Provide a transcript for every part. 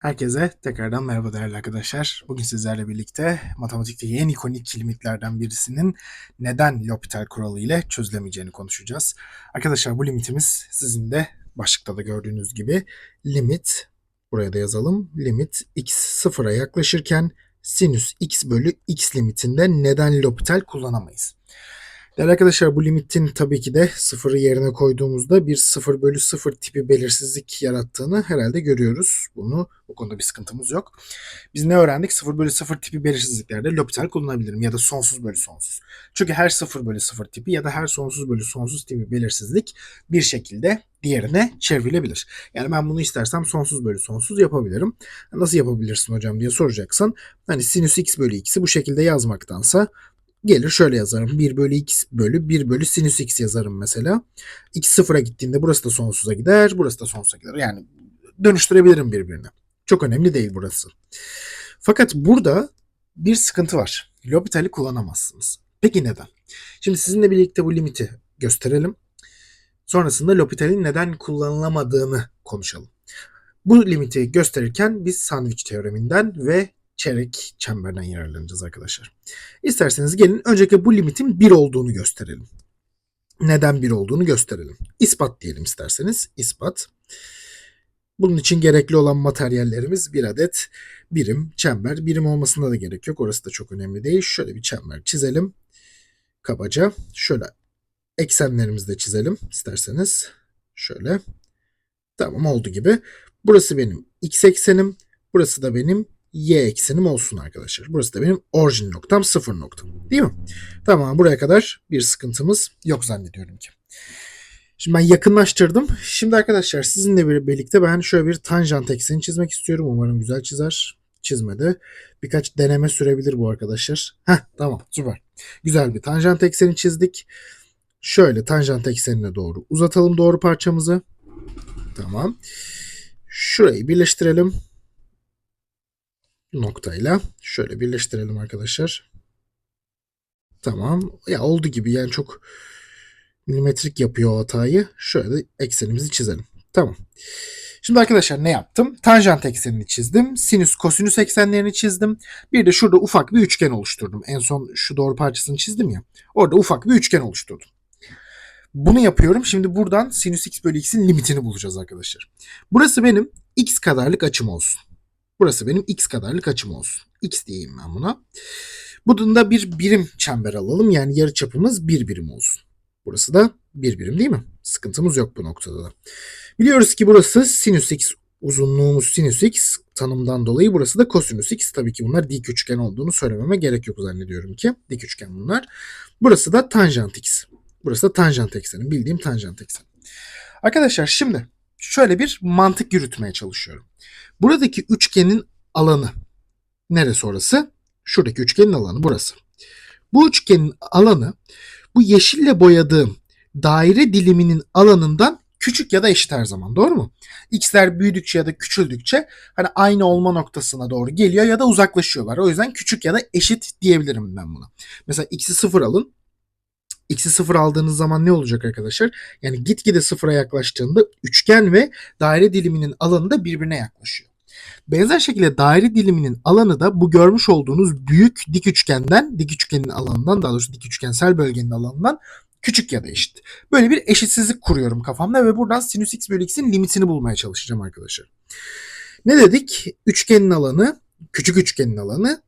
Herkese tekrardan merhaba değerli arkadaşlar. Bugün sizlerle birlikte matematikteki en ikonik limitlerden birisinin neden L'Hopital kuralı ile çözülemeyeceğini konuşacağız. Arkadaşlar bu limitimiz sizin de başlıkta da gördüğünüz gibi limit, buraya da yazalım, limit x sıfıra yaklaşırken sinüs x bölü x limitinde neden L'Hopital kullanamayız. Değerli arkadaşlar bu limitin tabii ki de sıfırı yerine koyduğumuzda bir 0 bölü 0 tipi belirsizlik yarattığını herhalde görüyoruz. Bunu bu konuda bir sıkıntımız yok. Biz ne öğrendik? 0 bölü 0 tipi belirsizliklerde L'Hopital kullanabilirim ya da sonsuz bölü sonsuz. Çünkü her 0 bölü 0 tipi ya da her sonsuz bölü sonsuz tipi belirsizlik bir şekilde diğerine çevrilebilir. Yani ben bunu istersem sonsuz bölü sonsuz yapabilirim. Nasıl yapabilirsin hocam diye soracaksan hani sinüs x bölü x'i bu şekilde yazmaktansa gelir şöyle yazarım. 1 bölü x bölü 1 bölü sinüs x yazarım mesela. x sıfıra gittiğinde burası da sonsuza gider. Burası da sonsuza gider. Yani dönüştürebilirim birbirine. Çok önemli değil burası. Fakat burada bir sıkıntı var. L'Hopital'i kullanamazsınız. Peki neden? Şimdi sizinle birlikte bu limiti gösterelim. Sonrasında L'Hopital'in neden kullanılamadığını konuşalım. Bu limiti gösterirken biz sandviç teoreminden ve çeyrek çemberden yararlanacağız arkadaşlar. İsterseniz gelin öncelikle bu limitin 1 olduğunu gösterelim. Neden 1 olduğunu gösterelim. İspat diyelim isterseniz. İspat. Bunun için gerekli olan materyallerimiz bir adet birim, çember. Birim olmasına da gerek yok. Orası da çok önemli değil. Şöyle bir çember çizelim. Kabaca. Şöyle eksenlerimizi de çizelim isterseniz. Şöyle. Tamam oldu gibi. Burası benim x eksenim. Burası da benim y eksenim olsun arkadaşlar. Burası da benim orijin noktam sıfır noktam. Değil mi? Tamam buraya kadar bir sıkıntımız yok zannediyorum ki. Şimdi ben yakınlaştırdım. Şimdi arkadaşlar sizinle birlikte ben şöyle bir tanjant ekseni çizmek istiyorum. Umarım güzel çizer. Çizmedi. Birkaç deneme sürebilir bu arkadaşlar. Heh tamam süper. Güzel bir tanjant ekseni çizdik. Şöyle tanjant eksenine doğru uzatalım doğru parçamızı. Tamam. Şurayı birleştirelim noktayla şöyle birleştirelim arkadaşlar. Tamam. Ya oldu gibi yani çok milimetrik yapıyor hatayı. Şöyle eksenimizi çizelim. Tamam. Şimdi arkadaşlar ne yaptım? Tanjant eksenini çizdim. Sinüs, kosinüs eksenlerini çizdim. Bir de şurada ufak bir üçgen oluşturdum. En son şu doğru parçasını çizdim ya. Orada ufak bir üçgen oluşturdum. Bunu yapıyorum. Şimdi buradan sinüs x bölü x'in limitini bulacağız arkadaşlar. Burası benim x kadarlık açım olsun. Burası benim x kadarlık açım olsun. X diyeyim ben buna. Bunun da bir birim çember alalım. Yani yarı çapımız bir birim olsun. Burası da bir birim değil mi? Sıkıntımız yok bu noktada da. Biliyoruz ki burası sinüs x uzunluğumuz sinüs x tanımdan dolayı burası da kosinüs x. Tabii ki bunlar dik üçgen olduğunu söylememe gerek yok zannediyorum ki. Dik üçgen bunlar. Burası da tanjant x. Burası da tanjant ekseni. Bildiğim tanjant ekseni. Arkadaşlar şimdi şöyle bir mantık yürütmeye çalışıyorum. Buradaki üçgenin alanı neresi orası? Şuradaki üçgenin alanı burası. Bu üçgenin alanı bu yeşille boyadığım daire diliminin alanından küçük ya da eşit her zaman doğru mu? X'ler büyüdükçe ya da küçüldükçe hani aynı olma noktasına doğru geliyor ya da uzaklaşıyorlar. O yüzden küçük ya da eşit diyebilirim ben buna. Mesela x'i sıfır alın. X'i sıfır aldığınız zaman ne olacak arkadaşlar? Yani gitgide sıfıra yaklaştığında üçgen ve daire diliminin alanı da birbirine yaklaşıyor. Benzer şekilde daire diliminin alanı da bu görmüş olduğunuz büyük dik üçgenden, dik üçgenin alanından daha doğrusu dik üçgensel bölgenin alanından küçük ya da eşit. Böyle bir eşitsizlik kuruyorum kafamda ve buradan sinüs x bölü x'in limitini bulmaya çalışacağım arkadaşlar. Ne dedik? Üçgenin alanı, küçük üçgenin alanı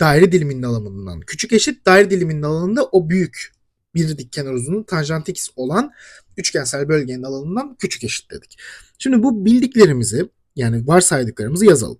daire diliminin alanından küçük eşit, daire diliminin alanında o büyük bir dik kenar uzunluğu tanjant x olan üçgensel bölgenin alanından küçük eşit dedik. Şimdi bu bildiklerimizi yani varsaydıklarımızı yazalım.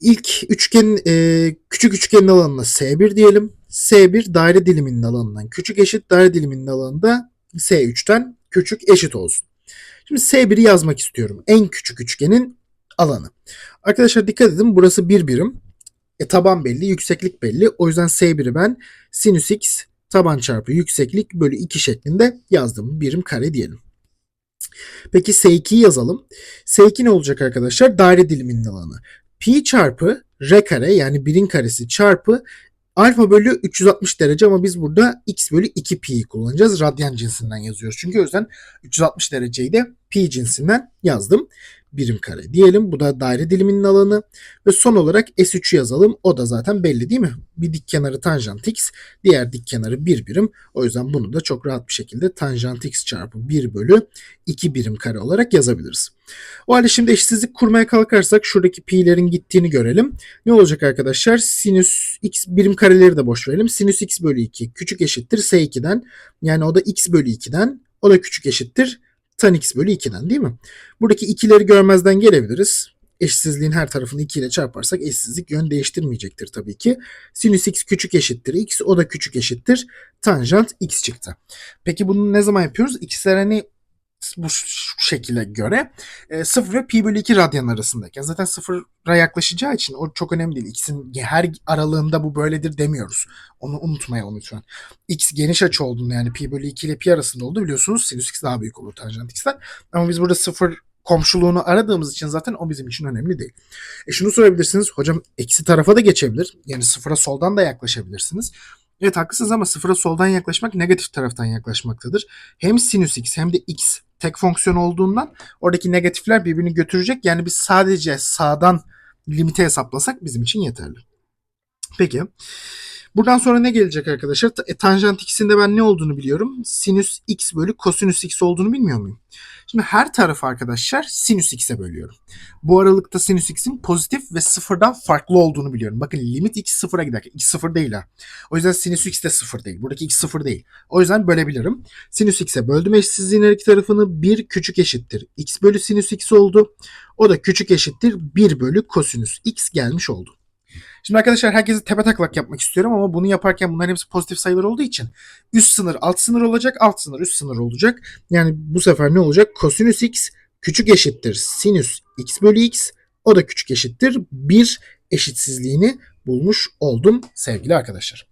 İlk üçgen e, küçük üçgenin alanına S1 diyelim. S1 daire diliminin alanından küçük eşit daire diliminin alanında S3'ten küçük eşit olsun. Şimdi S1'i yazmak istiyorum. En küçük üçgenin alanı. Arkadaşlar dikkat edin burası bir birim. E, taban belli, yükseklik belli. O yüzden S1'i ben sinüs x taban çarpı yükseklik bölü 2 şeklinde yazdım. Birim kare diyelim. Peki S2'yi yazalım. S2 ne olacak arkadaşlar? Daire diliminin alanı. Pi çarpı r kare yani birin karesi çarpı alfa bölü 360 derece ama biz burada x bölü 2 pi'yi kullanacağız. Radyan cinsinden yazıyoruz. Çünkü o yüzden 360 dereceyi de pi cinsinden yazdım. Birim kare diyelim. Bu da daire diliminin alanı. Ve son olarak S3'ü yazalım. O da zaten belli değil mi? Bir dik kenarı tanjant x, diğer dik kenarı 1 birim. O yüzden bunu da çok rahat bir şekilde tanjant x çarpı 1 bölü 2 birim kare olarak yazabiliriz. O halde şimdi eşitsizlik kurmaya kalkarsak şuradaki pi'lerin gittiğini görelim. Ne olacak arkadaşlar? Sinüs x birim kareleri de boş verelim. Sinüs x bölü 2 küçük eşittir s2'den. Yani o da x bölü 2'den. O da küçük eşittir tan x bölü 2'den değil mi? Buradaki ikileri görmezden gelebiliriz. Eşitsizliğin her tarafını 2 ile çarparsak eşitsizlik yön değiştirmeyecektir tabii ki. Sinüs x küçük eşittir x o da küçük eşittir tanjant x çıktı. Peki bunu ne zaman yapıyoruz? İkislerini bu şekilde göre e, 0 ve pi bölü 2 radyan arasındayken zaten 0'a yaklaşacağı için o çok önemli değil. X'in her aralığında bu böyledir demiyoruz. Onu unutmayalım lütfen. X geniş açı olduğunu yani pi bölü 2 ile pi arasında oldu biliyorsunuz. Sinüs x daha büyük olur tanjant x'ten. Ama biz burada 0 komşuluğunu aradığımız için zaten o bizim için önemli değil. E şunu sorabilirsiniz. Hocam eksi tarafa da geçebilir. Yani sıfıra soldan da yaklaşabilirsiniz. Evet haklısınız ama sıfıra soldan yaklaşmak negatif taraftan yaklaşmaktadır. Hem sinüs x hem de x tek fonksiyon olduğundan oradaki negatifler birbirini götürecek. Yani biz sadece sağdan limite hesaplasak bizim için yeterli. Peki. Buradan sonra ne gelecek arkadaşlar? E, tanjant x'in de ben ne olduğunu biliyorum. Sinüs x bölü kosinüs x olduğunu bilmiyor muyum? Şimdi her tarafı arkadaşlar sinüs x'e bölüyorum. Bu aralıkta sinüs x'in pozitif ve sıfırdan farklı olduğunu biliyorum. Bakın limit x sıfıra giderken x sıfır değil ha. O yüzden sinüs x de sıfır değil. Buradaki x sıfır değil. O yüzden bölebilirim. Sinüs x'e böldüm eşitsizliğin her iki tarafını 1 küçük eşittir. x bölü sinüs x oldu. O da küçük eşittir 1 bölü kosinüs x gelmiş oldu. Şimdi arkadaşlar herkese tepe taklak yapmak istiyorum ama bunu yaparken bunların hepsi pozitif sayılar olduğu için üst sınır alt sınır olacak, alt sınır üst sınır olacak. Yani bu sefer ne olacak? Kosinüs x küçük eşittir sinüs x bölü x o da küçük eşittir 1 eşitsizliğini bulmuş oldum sevgili arkadaşlar.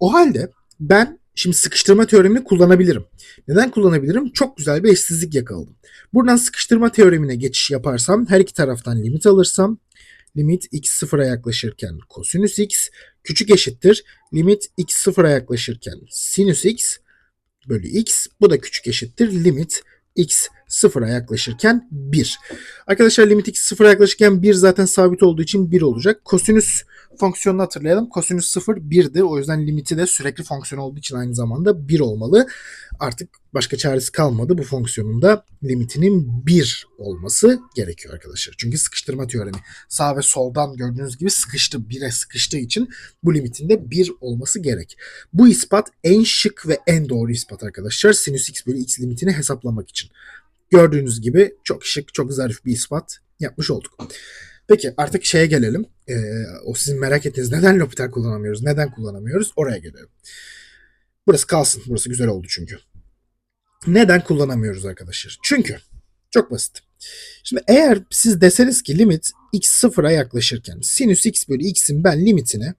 O halde ben şimdi sıkıştırma teoremini kullanabilirim. Neden kullanabilirim? Çok güzel bir eşsizlik yakaladım. Buradan sıkıştırma teoremine geçiş yaparsam her iki taraftan limit alırsam limit x sıfıra yaklaşırken kosinüs x küçük eşittir. Limit x sıfıra yaklaşırken sinüs x bölü x bu da küçük eşittir. Limit x sıfıra yaklaşırken 1. Arkadaşlar limit x sıfıra yaklaşırken 1 zaten sabit olduğu için 1 olacak. Kosinüs fonksiyonunu hatırlayalım. Kosinüs 0 1'dir. O yüzden limiti de sürekli fonksiyon olduğu için aynı zamanda 1 olmalı. Artık başka çaresi kalmadı. Bu fonksiyonun da limitinin 1 olması gerekiyor arkadaşlar. Çünkü sıkıştırma teoremi. Sağ ve soldan gördüğünüz gibi sıkıştı. 1'e sıkıştığı için bu limitin de 1 olması gerek. Bu ispat en şık ve en doğru ispat arkadaşlar. Sinüs x bölü x limitini hesaplamak için. Gördüğünüz gibi çok şık, çok zarif bir ispat yapmış olduk. Peki artık şeye gelelim. Ee, o sizin merak ettiğiniz neden L'Hopital kullanamıyoruz, neden kullanamıyoruz oraya gelelim. Burası kalsın. Burası güzel oldu çünkü. Neden kullanamıyoruz arkadaşlar? Çünkü çok basit. Şimdi eğer siz deseniz ki limit x sıfıra yaklaşırken sinüs x bölü x'in ben limitine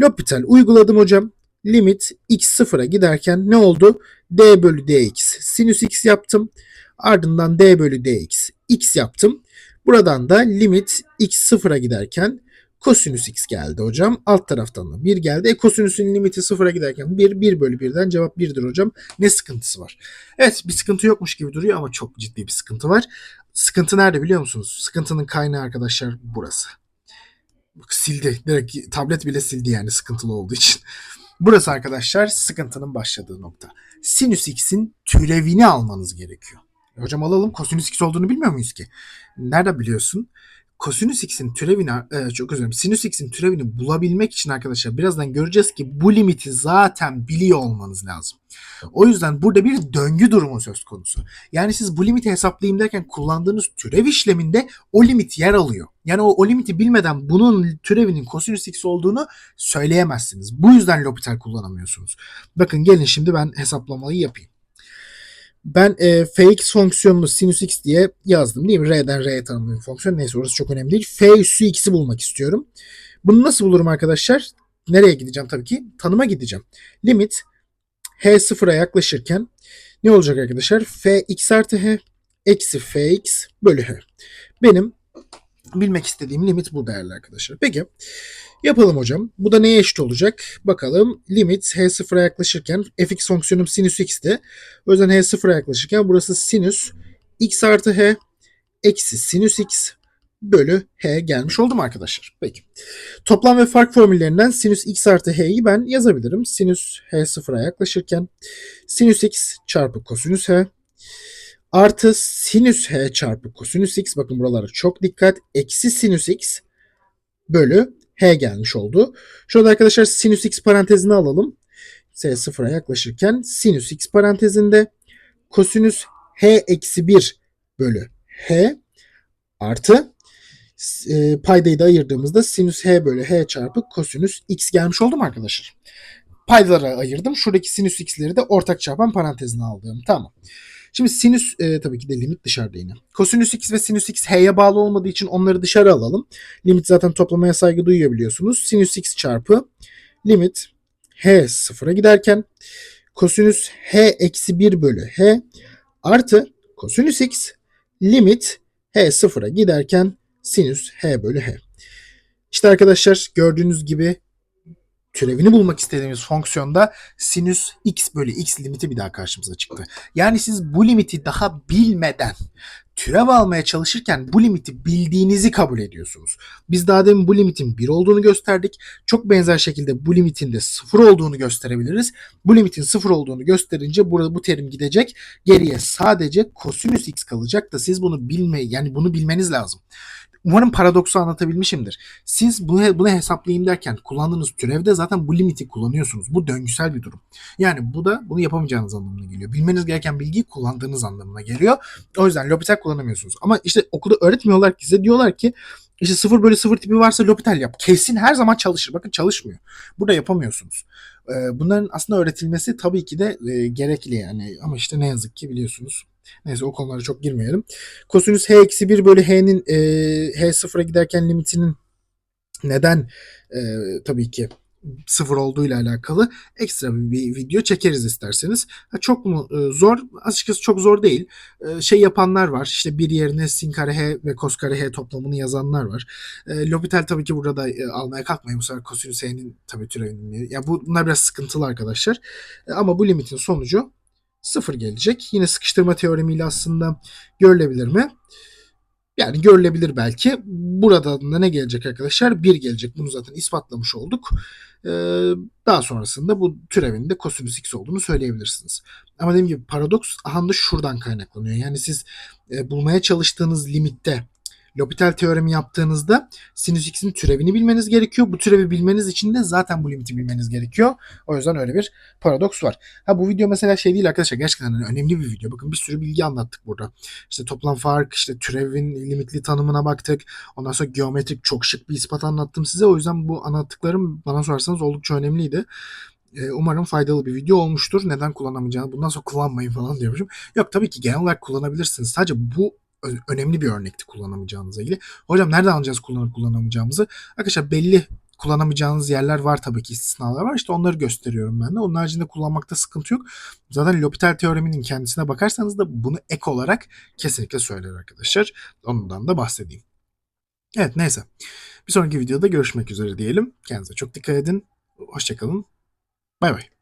L'Hopital uyguladım hocam. Limit x sıfıra giderken ne oldu? d bölü dx sinüs x yaptım. Ardından d bölü dx x yaptım. Buradan da limit x sıfıra giderken kosinüs x geldi hocam. Alt taraftan da 1 geldi. E kosinüsün limiti sıfıra giderken 1, 1 bölü 1'den cevap 1'dir hocam. Ne sıkıntısı var? Evet bir sıkıntı yokmuş gibi duruyor ama çok ciddi bir sıkıntı var. Sıkıntı nerede biliyor musunuz? Sıkıntının kaynağı arkadaşlar burası. Sildi. Direkt tablet bile sildi yani sıkıntılı olduğu için. Burası arkadaşlar sıkıntının başladığı nokta. Sinüs x'in türevini almanız gerekiyor. Hocam alalım. Kosinüs x olduğunu bilmiyor muyuz ki? Nerede biliyorsun? Kosinüs x'in türevini, e, çok özür dilerim, sinüs x'in türevini bulabilmek için arkadaşlar birazdan göreceğiz ki bu limiti zaten biliyor olmanız lazım. O yüzden burada bir döngü durumu söz konusu. Yani siz bu limiti hesaplayayım derken kullandığınız türev işleminde o limit yer alıyor. Yani o, o limiti bilmeden bunun türevinin kosinüs x olduğunu söyleyemezsiniz. Bu yüzden L'Hopital kullanamıyorsunuz. Bakın gelin şimdi ben hesaplamayı yapayım. Ben e, fx fonksiyonunu sinüs x diye yazdım değil mi? R'den R'ye tanımlı fonksiyon. Neyse orası çok önemli değil. F üssü x'i bulmak istiyorum. Bunu nasıl bulurum arkadaşlar? Nereye gideceğim tabii ki? Tanıma gideceğim. Limit h sıfıra yaklaşırken ne olacak arkadaşlar? f x artı h eksi fx bölü h. Benim bilmek istediğim limit bu değerli arkadaşlar. Peki yapalım hocam. Bu da neye eşit olacak? Bakalım limit h sıfıra yaklaşırken fx fonksiyonum sinüs x'ti. O yüzden h sıfıra yaklaşırken burası sinüs x artı h eksi sinüs x bölü h gelmiş oldu mu arkadaşlar? Peki. Toplam ve fark formüllerinden sinüs x artı h'yi ben yazabilirim. Sinüs h sıfıra yaklaşırken sinüs x çarpı kosinüs h artı sinüs h çarpı kosinüs x bakın buralara çok dikkat eksi sinüs x bölü h gelmiş oldu. Şurada arkadaşlar sinüs x parantezini alalım. S sıfıra yaklaşırken sinüs x parantezinde kosinüs h eksi 1 bölü h artı e, paydayı da ayırdığımızda sinüs h bölü h çarpı kosinüs x gelmiş oldu mu arkadaşlar? Paydalara ayırdım. Şuradaki sinüs x'leri de ortak çarpan parantezine aldım. Tamam. Şimdi sinüs e, tabii ki de limit dışarıda yine. Kosinüs x ve sinüs x h'ye bağlı olmadığı için onları dışarı alalım. Limit zaten toplamaya saygı duyuyor biliyorsunuz. Sinüs x çarpı limit h sıfıra giderken kosinüs h eksi 1 bölü h artı kosinüs x limit h sıfıra giderken sinüs h bölü h. İşte arkadaşlar gördüğünüz gibi türevini bulmak istediğimiz fonksiyonda sinüs x bölü x limiti bir daha karşımıza çıktı. Yani siz bu limiti daha bilmeden türev almaya çalışırken bu limiti bildiğinizi kabul ediyorsunuz. Biz daha demin bu limitin 1 olduğunu gösterdik. Çok benzer şekilde bu limitin de 0 olduğunu gösterebiliriz. Bu limitin 0 olduğunu gösterince burada bu terim gidecek. Geriye sadece kosinüs x kalacak da siz bunu bilme yani bunu bilmeniz lazım. Umarım paradoksu anlatabilmişimdir. Siz bunu, bunu hesaplayayım derken kullandığınız türevde zaten bu limiti kullanıyorsunuz. Bu döngüsel bir durum. Yani bu da bunu yapamayacağınız anlamına geliyor. Bilmeniz gereken bilgiyi kullandığınız anlamına geliyor. O yüzden L'Hopital kullanamıyorsunuz. Ama işte okulda öğretmiyorlar ki size diyorlar ki işte 0 bölü 0 tipi varsa L'Hopital yap. Kesin her zaman çalışır. Bakın çalışmıyor. Burada yapamıyorsunuz. Bunların aslında öğretilmesi tabii ki de gerekli yani. Ama işte ne yazık ki biliyorsunuz Neyse o konulara çok girmeyelim. Kosinüs h eksi 1 bölü h'nin e, h sıfıra giderken limitinin neden e, tabii ki sıfır olduğu ile alakalı ekstra bir video çekeriz isterseniz. Ha, çok mu e, zor? Açıkçası çok zor değil. E, şey yapanlar var. İşte bir yerine sin kare h ve kos kare h toplamını yazanlar var. E, L'Hopital tabii ki burada da e, almaya kalkmayın. Bu sefer kosinüs h'nin tabii türevini. Ya yani bunlar biraz sıkıntılı arkadaşlar. E, ama bu limitin sonucu sıfır gelecek. Yine sıkıştırma teoremiyle aslında görülebilir mi? Yani görülebilir belki. Burada da ne gelecek arkadaşlar? 1 gelecek. Bunu zaten ispatlamış olduk. Ee, daha sonrasında bu türevin de kosinüs x olduğunu söyleyebilirsiniz. Ama dediğim gibi paradoks aha da şuradan kaynaklanıyor. Yani siz e, bulmaya çalıştığınız limitte L'Hopital teoremi yaptığınızda sinüs x'in türevini bilmeniz gerekiyor. Bu türevi bilmeniz için de zaten bu limiti bilmeniz gerekiyor. O yüzden öyle bir paradoks var. Ha bu video mesela şey değil arkadaşlar gerçekten hani önemli bir video. Bakın bir sürü bilgi anlattık burada. İşte toplam fark, işte türevin limitli tanımına baktık. Ondan sonra geometrik çok şık bir ispat anlattım size. O yüzden bu anlattıklarım bana sorarsanız oldukça önemliydi. Umarım faydalı bir video olmuştur. Neden kullanamayacağını bundan sonra kullanmayın falan diyormuşum. Yok tabii ki genel olarak kullanabilirsiniz. Sadece bu önemli bir örnekti kullanamayacağınızla ilgili. Hocam nereden anlayacağız kullanıp kullanamayacağımızı? Arkadaşlar belli kullanamayacağınız yerler var tabii ki istisnalar var. İşte onları gösteriyorum ben de. Onun haricinde kullanmakta sıkıntı yok. Zaten L'Hopital teoreminin kendisine bakarsanız da bunu ek olarak kesinlikle söyler arkadaşlar. Ondan da bahsedeyim. Evet neyse. Bir sonraki videoda görüşmek üzere diyelim. Kendinize çok dikkat edin. Hoşçakalın. Bay bay.